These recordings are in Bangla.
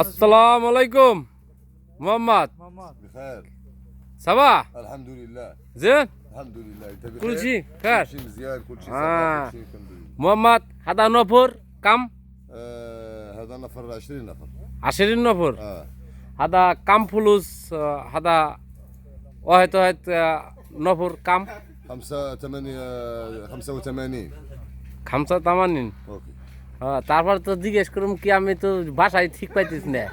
আসসালামু আলাইকুম মোহাম্মদ بخير সাবা الحمد لله زين الحمد لله انت بخير كل شيء خير كل شيء مزيان كل شيء آه. صحيح كل شيء الحمد لله মোহাম্মদ হাদা নফর কাম آه هذا نفر 20 نفر আশিরিন নফর اه হাদা কাম ফুলুস আহ, হাদা ওহেত ওহেত আহ, নফর কাম 5 8 85 খামসা তামানিন اوكي হ্যাঁ, হ্যাঁ, তারপর তো জিজ্ঞেস করুম কি আমি তো ভাষায় ঠিক পাইতিস না।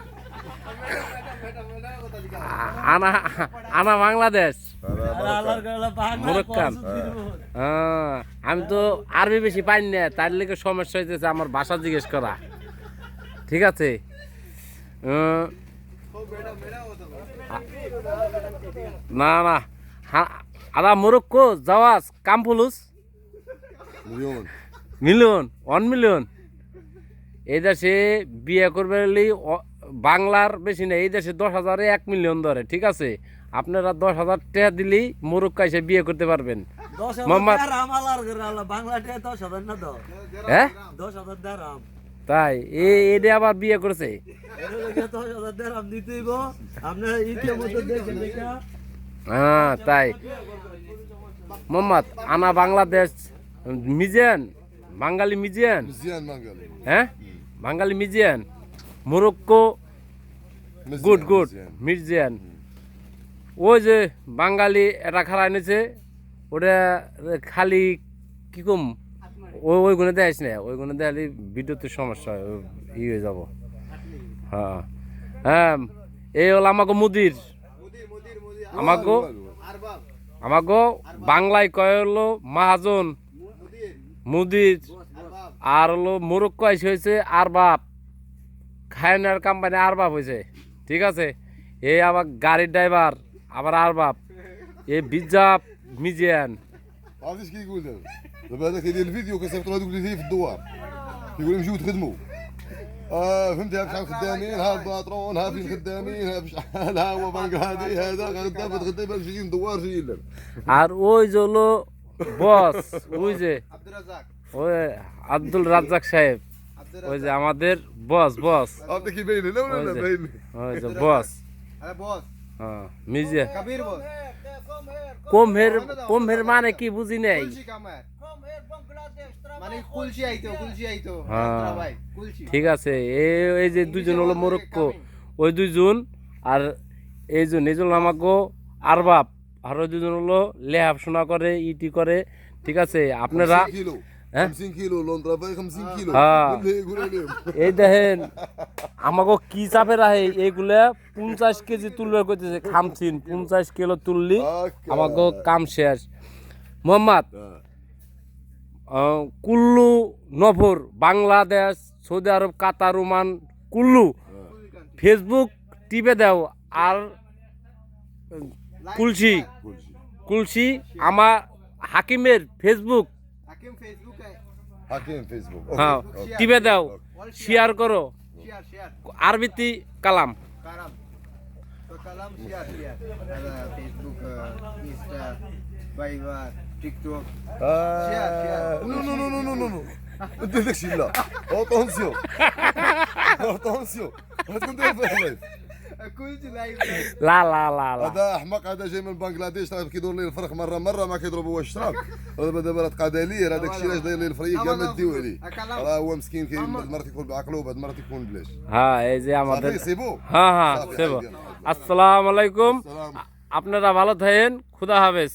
আনা আনা বাংলাদেশ। হ্যাঁ আমি তো আরবি বেশি পাই না তার লেগে সমস্যা হইতেছে আমার ভাষা জিজ্ঞেস করা। ঠিক আছে? হ্যাঁ। না না। হ্যাঁ, আদা মোরক্কো যাওয়াস কামফুলুস মিলন মিলিয়ন অন এই দেশে বিয়ে করবে বাংলার বেশি নেই এই দেশে দশ হাজারে এক মিলিয়ন ধরে ঠিক আছে? আপনারা দশ হাজার টাকা দিলেই মোরক্কা এসে বিয়ে করতে পারবেন। হ্যাঁ তাই এ এডে আবার বিয়ে করেছে। হ্যাঁ তাই। মোহাম্মদ আনা বাংলাদেশ মিজেন বাঙালি মিজেন হ্যাঁ? বাঙালি মিউজিয়ান মোরক্কো গুড গুড মিউজিয়ান ওই যে বাঙালি এটা খারা এনেছে ওটা খালি কী কম? ওই ওই গুণে দেয় না ওই গুণে দেয় বিদ্যুতের সমস্যা ই হয়ে যাব। হ্যাঁ হ্যাঁ এই হলো আমাকে মুদির। আমাকে আমাকে বাংলায় কয় হলো মাহাজন? মুদির। আর হলো মোরক্কো এসে হয়েছে আর বাপ খায়নার কোম্পানি আর বাপ হয়েছে ঠিক আছে এই আবার গাড়ির ড্রাইভার আবার আর বাপ এই বিজাপ মিজিয়ান عرفت ايش كي يقول هذا؟ دابا هذاك يدير الفيديو كيصيفط له هذوك اللي في الدوار يقول لهم جيو تخدموا آه فهمتي ها شحال خدامين ها الباترون ها فين خدامين ها بشحال ها هو بنقلادي هذا غدا بتغدى باش جايين دوار جايين لنا আর ওই যে হলো বস ওই আব্দুল রাজ্জাক সাহেব। ওই যে আমাদের বস বস। আপনি কি বেইনে না না। ওই যে বস। আরে বস। হ্যাঁ মিজে কবির বস কম হের কম হের মানে কি বুঝি নাই? হ্যাঁ। ঠিক আছে এই যে দুজন হলো মোরক্কো ওই দুইজন আর এইজন এইজন আমাকে আরবাব আর ওই দুজন হলো লেহাব শোনা করে ইটি করে। ঠিক আছে আপনারা 50 কিলো লন্ড্রা ভাই 50 কিলো এই দেখেন আমাকে কি চাপে রাখে? এইগুলা 50 কেজি তুলবে কইতেছে খামছিন 50 কিলো তুললি আচ্ছা। আমাকে কাম শেষ। মোহাম্মদ হ্যাঁ। কুল্লু নফর Bangladesh Saudi Arab Qatar Oman কুল্লু হ্যাঁ। ফেসবুক টিপে দাও আর কুলসি। কুলসি। আমার হাকিমের ফেসবুক। হাকিম ফেসবুক حكيم فيسبوك হ্যাঁ أوكي. টিপে দাও শেয়ার করো শেয়ার শেয়ার আরবিতি কালাম কারাম তো কালাম share share Facebook Insta Viber TikTok آه. نو نو نو نو نو نو نو انت داك الشيء لا اتونسيون اتونسيون تكون داير في الحليب Kulsi live লা লা লা লা هذا احمق هذا جاي من بنغلاديش راه كيدور لي الفرق مره مره ما كيضرب هو الشراب دابا دابا راه قادالير هذاك الشيء علاش داير لي الفريق كاع ما ديو عليه راه هو مسكين كاين بعض المرات يكون بعقله وبعض المرات يكون بلاش হ্যাঁ এই যে আমাদের صافي سي بو হ্যাঁ হ্যাঁ صافي، সেব عادي. আসসালামু আলাইকুম السلام আপনারা ভালো থাকেন খুদা হাফেজ